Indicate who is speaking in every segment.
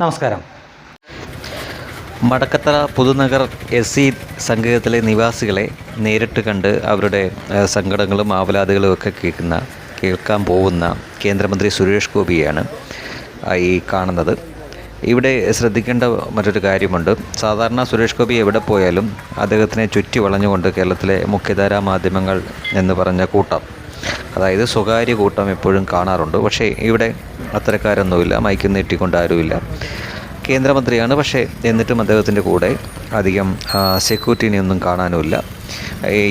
Speaker 1: നമസ്കാരം.
Speaker 2: Madakkathara പുതുനഗർ S C സംഘത്തിലെ നിവാസികളെ നേരിട്ട് കണ്ട് അവരുടെ സങ്കടങ്ങളും ആവലാതികളും ഒക്കെ കേൾക്കുന്ന കേൾക്കാൻ പോകുന്ന കേന്ദ്രമന്ത്രി സുരേഷ് ഗോപിയാണ് ഈ കാണുന്നത്. ഇവിടെ ശ്രദ്ധിക്കേണ്ട മറ്റൊരു കാര്യമുണ്ട്. സാധാരണ സുരേഷ് ഗോപി എവിടെ പോയാലും അദ്ദേഹത്തിനെ ചുറ്റി വളഞ്ഞുകൊണ്ട് കേരളത്തിലെ മുഖ്യധാരാ മാധ്യമങ്ങൾ എന്ന് പറഞ്ഞ കൂട്ടം അതായത് സ്വകാര്യ കൂട്ടം എപ്പോഴും കാണാറുണ്ട്. പക്ഷേ ഇവിടെ അത്തരക്കാരൊന്നുമില്ല. മൈക്ക് നീട്ടിക്കൊണ്ട് ആരുമില്ല. കേന്ദ്രമന്ത്രിയാണ്. പക്ഷേ എന്നിട്ടും അദ്ദേഹത്തിന്റെ കൂടെ അധികം സെക്യൂരിറ്റിനെയൊന്നും കാണാനുമില്ല.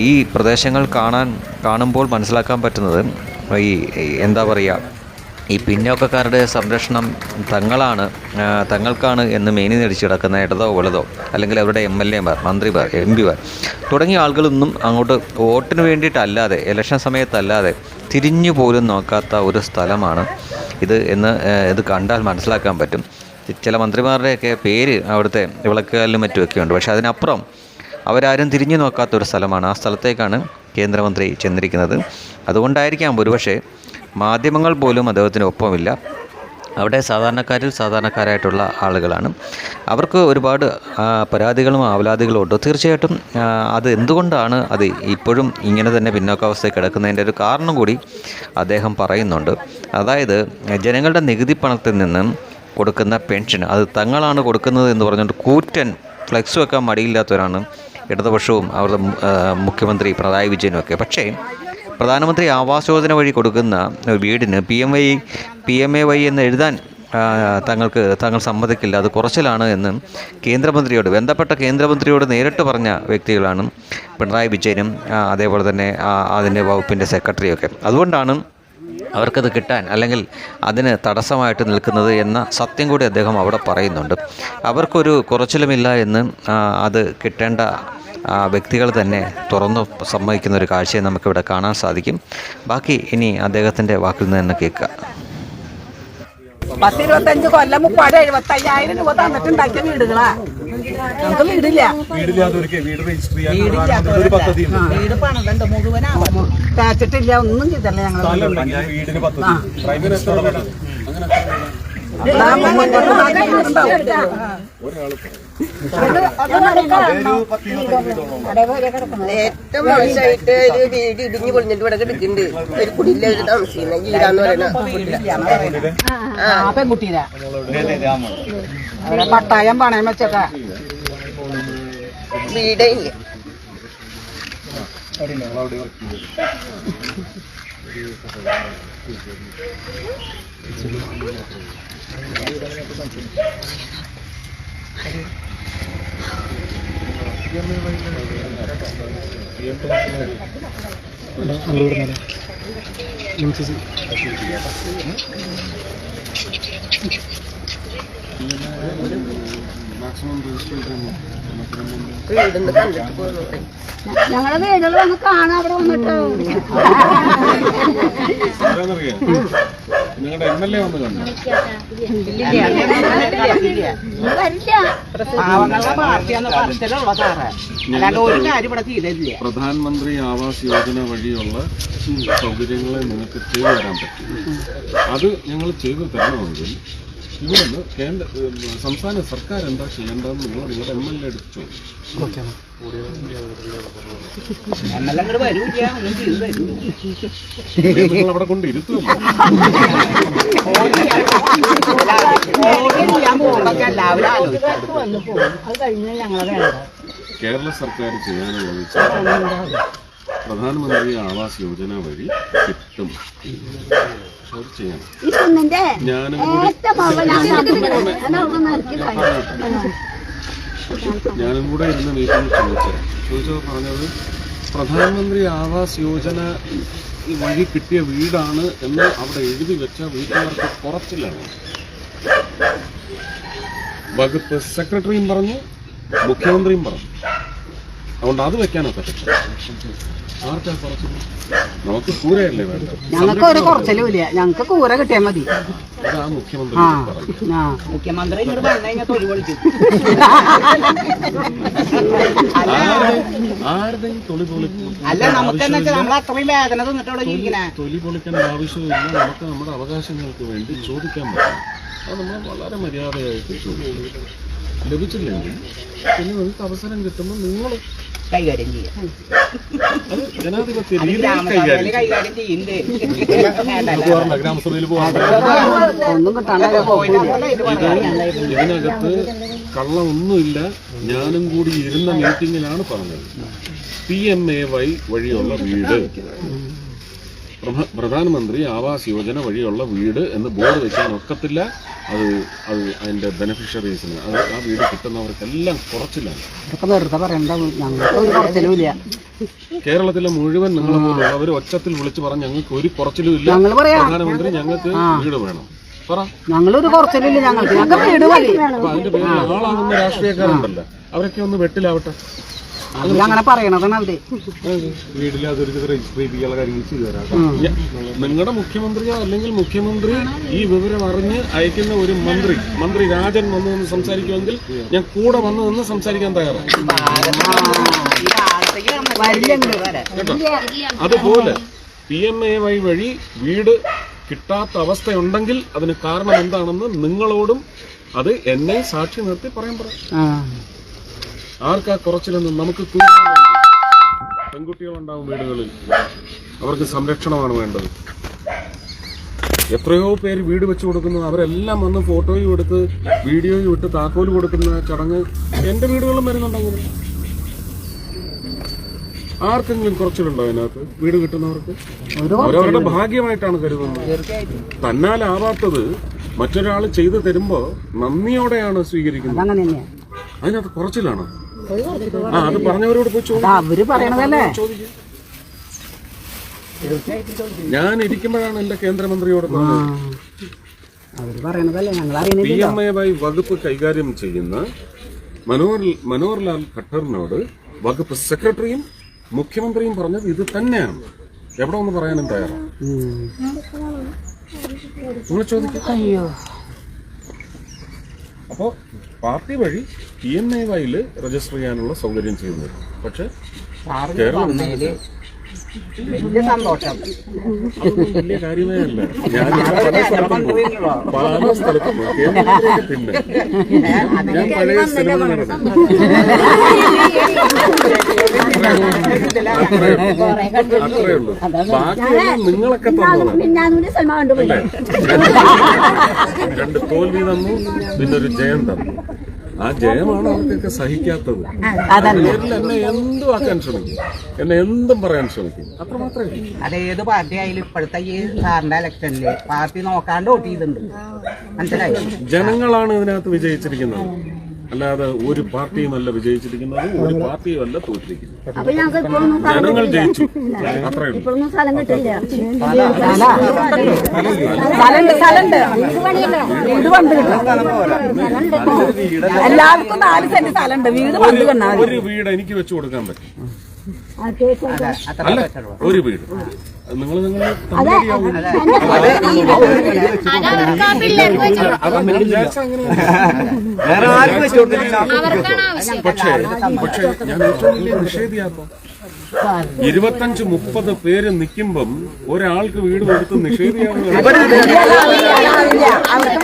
Speaker 2: ഈ പ്രദേശങ്ങൾ കാണാൻ കാണുമ്പോൾ മനസ്സിലാക്കാൻ പറ്റുന്നത് ഈ എന്താ പറയുക ഈ പിന്നോക്കക്കാരുടെ സംരക്ഷണം തങ്ങളാണ് തങ്ങൾക്കാണ് എന്ന് മേനി നടിച്ചു കിടക്കുന്ന ഇടതോ വലുതോ അല്ലെങ്കിൽ അവരുടെ എം എൽ എമാർ മന്ത്രിമാർ എം പിമാർ തുടങ്ങിയ ആളുകളൊന്നും അങ്ങോട്ട് വോട്ടിന് വേണ്ടിയിട്ടല്ലാതെ ഇലക്ഷൻ സമയത്തല്ലാതെ തിരിഞ്ഞു പോലും നോക്കാത്ത ഒരു സ്ഥലമാണ് ഇത് എന്ന് ഇത് കണ്ടാൽ മനസ്സിലാക്കാൻ പറ്റും. ചില മന്ത്രിമാരുടെയൊക്കെ പേര് അവിടുത്തെ വിളക്കുകാലിലും മറ്റുമൊക്കെ ഉണ്ട്. പക്ഷേ അതിനപ്പുറം അവരാരും തിരിഞ്ഞു നോക്കാത്ത ഒരു സ്ഥലമാണ്. ആ സ്ഥലത്തേക്കാണ് കേന്ദ്രമന്ത്രി ചെന്നിരിക്കുന്നത്. അതുകൊണ്ടായിരിക്കാം ഒരുപക്ഷെ മാധ്യമങ്ങൾ പോലും അദ്ദേഹത്തിന് ഒപ്പമില്ല. അവിടെ സാധാരണക്കാരിൽ സാധാരണക്കാരായിട്ടുള്ള ആളുകളാണ്. അവർക്ക് ഒരുപാട് പരാതികളും ആവലാതികളും ഉണ്ട്. തീർച്ചയായിട്ടും അത് എന്തുകൊണ്ടാണ് അത് ഇപ്പോഴും ഇങ്ങനെ തന്നെ പിന്നോക്കാവസ്ഥയിൽ കിടക്കുന്നതിന്റെ ഒരു കാരണം കൂടി അദ്ദേഹം പറയുന്നുണ്ട്. അതായത് ജനങ്ങളുടെ നികുതി പണത്തിൽ നിന്നും കൊടുക്കുന്ന പെൻഷൻ അത് തങ്ങളാണ് കൊടുക്കുന്നത് എന്ന് പറഞ്ഞുകൊണ്ട് കൂറ്റൻ ഫ്ലെക്സ് വെക്കാൻ മടിയില്ലാത്തവരാണ് ഇടതുപക്ഷവും അവരുടെ മുഖ്യമന്ത്രി പിണറായി വിജയനും ഒക്കെ പക്ഷേ പ്രധാനമന്ത്രി ആവാസ് യോജന വഴി കൊടുക്കുന്ന വീടിന് P M Y P M A Y എന്ന് എഴുതാൻ തങ്ങൾക്ക് തങ്ങൾ സമ്മതിക്കില്ല. അത് കുറച്ചിലാണ് എന്ന് കേന്ദ്രമന്ത്രിയോട് ബന്ധപ്പെട്ട കേന്ദ്രമന്ത്രിയോട് നേരിട്ട് പറഞ്ഞ വ്യക്തികളാണ് പിണറായി വിജയനും അതേപോലെ തന്നെ അതിന്റെ വകുപ്പിന്റെ സെക്രട്ടറിയൊക്കെ. അതുകൊണ്ടാണ് അവർക്കത് കിട്ടാൻ അല്ലെങ്കിൽ അതിന് തടസ്സമായിട്ട് നിൽക്കുന്നത് എന്ന സത്യം കൂടി അദ്ദേഹം അവിടെ പറയുന്നുണ്ട്. അവർക്കൊരു കുറച്ചിലുമില്ല എന്ന് അത് കിട്ടേണ്ട വ്യക്തികൾ തന്നെ തുറന്നു സമ്മതിക്കുന്ന ഒരു കാഴ്ചയെ നമുക്കിവിടെ കാണാൻ സാധിക്കും. ബാക്കി ഇനി അദ്ദേഹത്തിന്റെ വാക്കിൽ നിന്ന് തന്നെ കേൾക്കുക.
Speaker 3: പത്തിരുപത്തഞ്ച് കൊല്ലം മുപ്പാട് എഴുപത്തി അയ്യായിരം രൂപ തന്നിട്ടുണ്ടാക്കിയ വീടുകളാ. നമുക്ക് വീടില്ല.
Speaker 4: വീട് രജിസ്റ്റർ ചെയ്യാൻ കാച്ചിട്ടില്ല ഒരു പദ്ധതി ഉണ്ട്
Speaker 3: വീട് പണിതുണ്ട് മുഴുവനാവും തേച്ചിട്ടില്ല ഒന്നും ചെയ്തല്ല ഞങ്ങൾ
Speaker 5: ഏറ്റവും മോശമായിട്ട് ഒരു വീട് ഇടിഞ്ഞു പൊളിഞ്ഞിട്ട് ഇവിടെ കിടക്കുന്നുണ്ട്. ഒരു കുടിയില്ല ഒരു താമസിക്കുന്ന പറയുന്ന
Speaker 3: പെൺകുട്ടീരാ പട്ടായം പണയം വെച്ചേക്കാ.
Speaker 5: വീടേ ഇല്ല. പോകുന്നു
Speaker 6: ഞങ്ങളെ വീടുകൾ വന്ന് കാണാൻ അവിടെ വന്നിട്ട്.
Speaker 4: നിങ്ങളുടെ എം എൽ എ വന്ന് കണ്ടു പ്രധാനമന്ത്രി ആവാസ് യോജന വഴിയുള്ള സൗകര്യങ്ങളെ നിങ്ങൾക്ക് ചെയ്തു തരാൻ പറ്റും. അത് ഞങ്ങൾ ചെയ്തു തരണമെങ്കിൽ ഇവിടുന്ന് കേന്ദ്ര ഉം, സംസ്ഥാന സർക്കാർ എന്താ ചെയ്യേണ്ടതെന്ന് നിങ്ങൾ നിങ്ങളുടെ എം എൽ എ എടുത്ത് നിങ്ങൾ അവിടെ കൊണ്ട് കേരള സർക്കാർ വെച്ചാൽ പ്രധാനമന്ത്രി ആവാസ് യോജന വഴി കിട്ടും.
Speaker 6: കുന്നിന്റെ
Speaker 4: ഞാനും കൂടി ഇരുന്ന് വീട്ടിൽ ചോദിച്ചത്. ചോദിച്ചത് പറഞ്ഞത് പ്രധാനമന്ത്രി ആവാസ് യോജന വഴി കിട്ടിയ വീടാണ് എന്ന് അവിടെ എഴുതി വെച്ച വീട്ടുകാർക്ക് കുറച്ചിലാണ് വകുപ്പ് സെക്രട്ടറിയും പറഞ്ഞു മുഖ്യമന്ത്രിയും പറഞ്ഞു. അതുകൊണ്ട് അത് വെക്കാനൊക്കെ നമുക്ക് കൂരയല്ലേ വേണ്ടത്?
Speaker 3: ഞങ്ങൾക്ക് ഒരു കുറച്ചിലും ഇല്ല. ഞങ്ങൾക്ക് കൂര കിട്ടിയാൽ മതി.
Speaker 4: അതാ മുഖ്യമന്ത്രി
Speaker 3: ആ
Speaker 4: പറഞ്ഞു
Speaker 3: ആ. മുഖ്യമന്ത്രി ഇങ്ങോട്ട് വന്നു കഴിഞ്ഞാൽ തൊഴിൽ വിളിക്കും
Speaker 4: ആരുടെയും ആരുടെയും തൊലി പൊളിക്കും
Speaker 3: അല്ല നമുക്ക് വെച്ചാൽ നമ്മൾ അത്രയും വേദന തിന്നിട്ട് അവിടെ ജീവിക്കണേ
Speaker 4: തൊലി പൊളിക്കേണ്ട ആവശ്യമില്ല. നമുക്ക് നമ്മുടെ അവകാശങ്ങൾക്ക് വേണ്ടി ചോദിക്കാൻ പറ്റും. അത് നമ്മൾ വളരെ മര്യാദയായിട്ട് ചോദിക്കും. ലഭിച്ചില്ലെങ്കിൽ പിന്നെ നിങ്ങൾക്ക് അവസരം കിട്ടുമ്പോൾ നിങ്ങൾ
Speaker 3: കൈകാര്യം ചെയ്യാം.
Speaker 4: കൈകാര്യം ചെയ്യും.
Speaker 3: കൈകാര്യം ചെയ്യണ്ടേ
Speaker 4: ഗ്രാമസഭയിൽ
Speaker 3: ഒന്നും
Speaker 4: ഇതിനകത്ത് കള്ളമൊന്നുമില്ല. ഞാനും കൂടി ഇരുന്ന മീറ്റിങ്ങിലാണ് പറഞ്ഞത്. പി എം എ വൈ വഴിയുള്ള വീട്. പ്രധാനമന്ത്രി ആവാസ് യോജന വഴിയുള്ള വീട് എന്ന് ബോർഡ് വെക്കാൻ ഒക്കത്തില്ല അത് അത് അതിന്റെ ബെനിഫിഷ്യറീസിന് അത് ആ വീട് കിട്ടുന്നവർക്കെല്ലാം കുറച്ചിലാണ്. കേരളത്തിലെ മുഴുവൻ നിങ്ങളെ പോലുള്ളവർ ഒച്ചത്തിൽ വിളിച്ചു പറഞ്ഞ് ഞങ്ങൾക്ക് ഒരു കുറച്ചിലും ഇല്ല. പ്രധാനമന്ത്രി ഞങ്ങൾക്ക് വീട് വേണം.
Speaker 3: ഞങ്ങളൊരു കുറച്ചിലും ഇല്ല. ഞങ്ങൾക്ക്
Speaker 4: അതിന്റെ പേരിൽ ആളാകുന്ന രാഷ്ട്രീയക്കാരുണ്ടല്ലോ. അവരൊക്കെ ഒന്ന് വെട്ടിലാവട്ടെ.
Speaker 3: അവരങ്ങനെ പറയണതാണ് അവർ
Speaker 4: നിങ്ങളുടെ മുഖ്യമന്ത്രിയോ അല്ലെങ്കിൽ മുഖ്യമന്ത്രി ഈ വിവരം അറിഞ്ഞ് അയക്കുന്ന ഒരു മന്ത്രി മന്ത്രി രാജൻ വന്നു നിന്ന് സംസാരിക്കുമെങ്കിൽ ഞാൻ കൂടെ വന്നു നിന്ന് സംസാരിക്കാൻ തയ്യാറാണ്. അതുപോലെ പി എം എ വൈ വഴി വീട് കിട്ടാത്ത അവസ്ഥയുണ്ടെങ്കിൽ അതിന് കാരണം എന്താണെന്ന് നിങ്ങളോടും അത് എന്നെ സാക്ഷി നിർത്തി പറയാൻ പറയാം ആർക്കാ കുറച്ചിലൊന്നും നമുക്ക് പെൺകുട്ടികളുണ്ടാവും വീടുകളിൽ. അവർക്ക് സംരക്ഷണമാണ് വേണ്ടത്. എത്രയോ പേര് വീട് വെച്ചു കൊടുക്കുന്നു അവരെല്ലാം വന്ന് ഫോട്ടോയും എടുത്ത് വീഡിയോയും ഇട്ട് താക്കോൽ കൊടുക്കുന്ന ചടങ്ങ് എന്റെ വീടുകളിലും വരുന്നുണ്ടെങ്കിൽ ആർക്കെങ്കിലും കുറച്ചിലുണ്ടോ അതിനകത്ത്? വീട് കിട്ടുന്നവർക്ക്? അവരവരുടെ ഭാഗ്യമായിട്ടാണ് കരുതുന്നത്. തന്നാലാവാത്തത് മറ്റൊരാൾ ചെയ്തു തരുമ്പോ നന്ദിയോടെയാണ് സ്വീകരിക്കുന്നത്. അതിനകത്ത് കുറച്ചിലാണോ? ആ അത് പറഞ്ഞവരോട് പോയി ചോദിക്കും
Speaker 3: അവർ പറയണതല്ലേ?
Speaker 4: ഞാൻ ഇരിക്കുമ്പോഴാണ് എന്റെ കേന്ദ്രമന്ത്രിയോട് പറഞ്ഞത്.
Speaker 3: അവർ പറയണതല്ലേ ഞങ്ങൾ
Speaker 4: പി
Speaker 3: അറിയണില്ല
Speaker 4: എം എ വൈ വകുപ്പ് കൈകാര്യം ചെയ്യുന്ന മനോഹർ മനോഹർലാൽ ഖട്ടറിനോട് വകുപ്പ് സെക്രട്ടറിയും മുഖ്യമന്ത്രിയും പറഞ്ഞത് ഇത് തന്നെയാണ്. എവിടെ ഒന്ന് പറയാനും തയ്യാറാണ് നിങ്ങൾ ചോദിക്കും.
Speaker 3: അയ്യോ.
Speaker 4: അപ്പോ പാർട്ടി വഴി പി എം എ വൈയിൽ രജിസ്റ്റർ ചെയ്യാനുള്ള സൗകര്യം ചെയ്യുന്നു പക്ഷേ കേരളം
Speaker 3: വലിയ സന്തോഷം
Speaker 4: വലിയ ഞാൻ പല സ്ഥലത്തും പോകും. പല സ്ഥലത്തും പോകും. കേന്ദ്രമന്ത്രിയൊക്കെ പിന്നെ ഞാൻ പഴയ സിനിമ നടന്നു അത്രേ ഉള്ളൂ ബാക്കിയെല്ലാം നിങ്ങളൊക്കെ തന്നതാണ് രണ്ട് തോൽവി തന്നു പിന്നൊരു ജയം തന്നു ആ ജയമാണ് അവർക്കൊക്കെ സഹിക്കാത്തത്. എന്നെ എന്തും ആക്കാൻ ശ്രമിക്കും. എന്നെ എന്തും പറയാൻ ശ്രമിക്കും. അത്ര മാത്രമേ.
Speaker 3: അതേത് പാർട്ടി ആയാലും ഇപ്പോഴത്തെ ഈ സാറിന്റെ ഇലക്ഷനിൽ പാർട്ടി നോക്കാണ്ട് വോട്ട് ചെയ്തിട്ടുണ്ട്. മനസ്സിലായി?
Speaker 4: ജനങ്ങളാണ് ഇതിനകത്ത് വിജയിച്ചിരിക്കുന്നത്. അല്ലാതെ ഒരു പാർട്ടിയും അല്ല വിജയിച്ചിരിക്കുന്നത് ഒരു പാർട്ടിയും അല്ല തോറ്റിരിക്കുന്നത്. ജനങ്ങൾ
Speaker 6: കിട്ടില്ല.
Speaker 4: ജയിച്ചു. അത്രേ ഉള്ളൂ
Speaker 6: ഇപ്പോഴൊന്നും സ്ഥലം കിട്ടില്ല.
Speaker 3: സ്ഥലമുണ്ട് സ്ഥലമുണ്ട്. വീട് പണ്ട് എല്ലാവർക്കും നാല് സെന്റ് സ്ഥലമുണ്ട്. വീട്
Speaker 4: ഒരു വീട് എനിക്ക് വെച്ചു കൊടുക്കാൻ പറ്റും.
Speaker 6: ആ കേസ്
Speaker 4: അല്ല ഒരു വീട്. നിങ്ങൾ നിങ്ങൾ പക്ഷേ പക്ഷേ ഞാൻ ഏറ്റവും വലിയ നിഷേധിയാത്ത ഇരുപത്തഞ്ച് മുപ്പത് പേര് നിൽക്കുമ്പം ഒരാൾക്ക് വീട് കൊടുത്ത്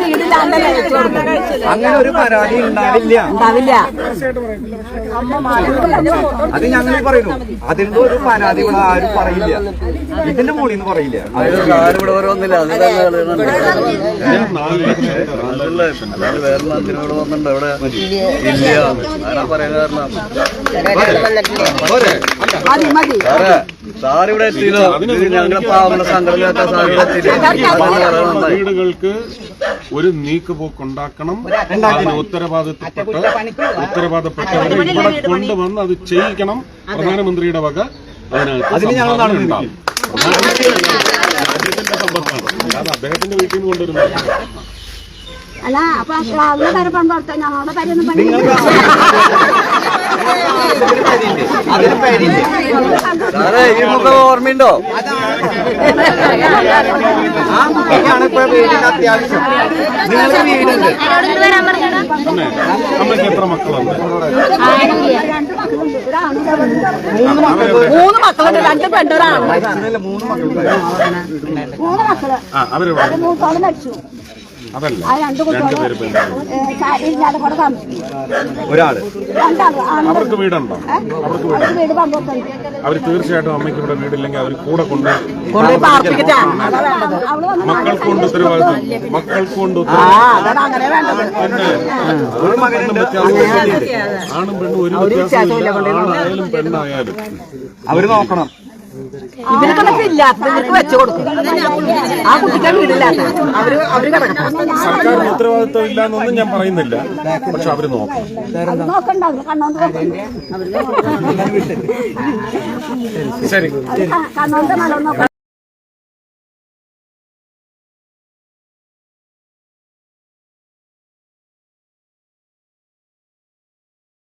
Speaker 3: വീടില്ലാണ്ടല്ലേ
Speaker 1: അങ്ങനെ ഒരു പരാതി ഉണ്ടാവില്ല. അത് ഞങ്ങൾ പറയുന്നു അതിന്റെ ഒരു പരാതി ഇവിടെ ആരും പറയില്ല. ഇതിന്റെ മുകളിൽ നിന്ന് പറയില്ല.
Speaker 7: വേറെ വന്നിട്ടുണ്ട്. ഇവിടെ ഇല്ല. പറയാൻ കാരണം?
Speaker 3: മതി മതി.
Speaker 7: സാറേ സാർ ഇവിടെ എത്തിയല്ലോ. ഞങ്ങളുടെ പാവങ്ങളുടെ നന്നായി.
Speaker 4: വീടുകൾക്ക് ഒരു നീക്കുപോക്ക് ഉണ്ടാക്കണം അതിന് ഉത്തരവാദിത്തപ്പെട്ട ഉത്തരവാദപ്പെട്ടവരെ ഇവിടെ കൊണ്ടുവന്ന് അത് ചെയ്യിക്കണം. പ്രധാനമന്ത്രിയുടെ വക അതിനകത്ത് സംഭാവന ഉണ്ടാവും. രാജ്യത്തിന്റെ സമ്പത്താണ് അല്ലാതെ അദ്ദേഹത്തിന്റെ വീട്ടിൽ നിന്ന് കൊണ്ടുവരുന്നത്.
Speaker 6: അല്ല അപ്പൊ അവരുടെ പരിപാടി ഞങ്ങളുടെ പരിപാടി
Speaker 1: അതിന് പേരില്ല
Speaker 7: സാറേ ഈ മുഖം ഓർമ്മയുണ്ടോ?
Speaker 1: ആ കുട്ടിക്കാണ് ഇപ്പൊ വീടിന്റെ അത്യാവശ്യം. നിങ്ങൾക്ക് വീടുണ്ട്
Speaker 4: അമ്മയ്ക്ക് എത്ര മക്കളുണ്ട്?
Speaker 3: മൂന്ന് മക്കളുണ്ട്. രണ്ട് പെണ്ണൊരാണ്
Speaker 1: മൂന്ന് മക്കളുണ്ട്.
Speaker 6: മൂന്ന് മക്കൾ
Speaker 4: ആ അവരെവിടെ
Speaker 6: മൂത്തോളം മരിച്ചു
Speaker 4: അതല്ല
Speaker 6: ആ രണ്ട് കുട്ടികളും ഇല്ലാതെ കൂടെ താമസിക്കും
Speaker 1: ഒരാൾ.
Speaker 6: രണ്ടാളും
Speaker 4: അവർക്ക് വീടുണ്ടോ? അവർക്ക് വീട് അവർ തീർച്ചയായിട്ടും അമ്മയ്ക്ക് ഇവിടെ വീടില്ലെങ്കിൽ അവർ കൂടെ കൊണ്ട്
Speaker 6: അവൾ വന്ന്
Speaker 4: മക്കൾക്ക് കൊണ്ട് ഉത്തരവാദിത്വം. മക്കൾക്ക് കൊണ്ട്
Speaker 3: ആ
Speaker 4: ഉത്തരവാദിത്വം.
Speaker 3: അതാണ് അങ്ങനെ വേണ്ടത്.
Speaker 1: മകനുണ്ട്
Speaker 4: ആണും പെണ്ണും ഒരു വ്യത്യാസമില്ല ആണായാലും പെണ്ണായാലും.
Speaker 1: അവർ നോക്കണം.
Speaker 3: ഇതിന് കണക്കില്ലാത്ത നിങ്ങൾക്ക് വെച്ചു കൊടുക്കും ആ കുട്ടിക്ക് വീടില്ലാത്ത അവർ അവർ കിടക്കണം
Speaker 4: സർക്കാരിന് ഉത്തരവാദിത്വം ഇല്ല എന്നൊന്നും ഞാൻ പറയുന്നില്ല പക്ഷെ അവർ നോക്കും
Speaker 6: അത് കണ്ണോണ്ട് നോക്കണ്ട
Speaker 4: ശരി